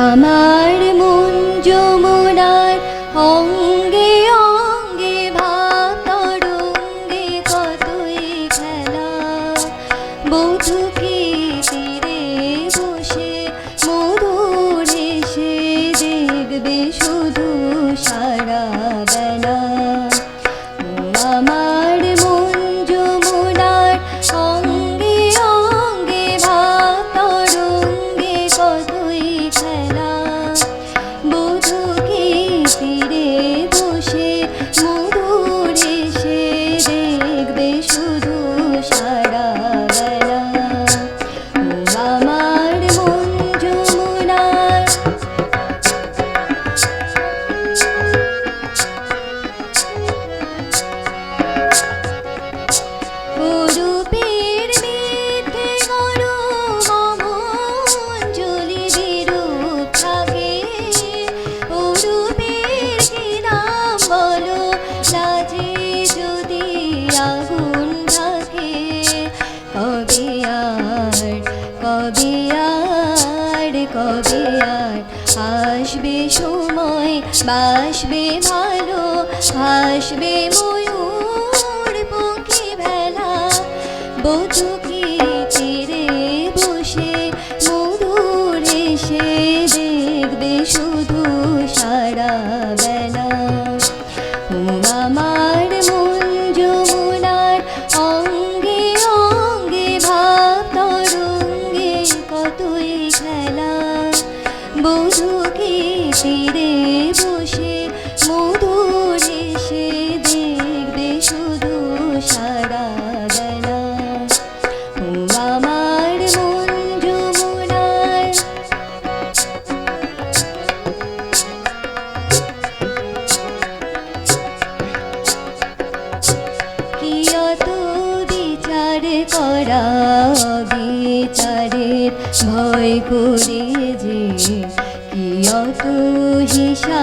আমার মন যমুনার অঙ্গে অঙ্গে ভাতরঙ্গে কতই খেলা। বধুকে সার কবে কবিয়ার কবে আর কবে আর আসবে সময়, বাসবে ভালো হাসবে ময়ূর পক্ষী ভেলা। বধুকি চিরে বসে, মধুর এসে দেখবে শুধু সারা বেলা। बुझो के शिरे बो সংসারের ভয় করে যে কি অত হিসা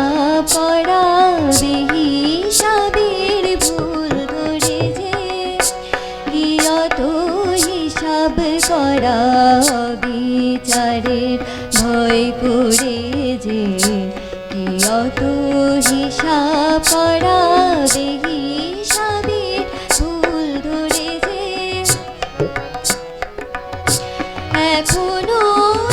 পড়া দেহি হিসাবের ভুল করে যে কি অত হিসাব করা বিচারের ভয় করে যে কি অত হিসা পড়া দেহি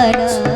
না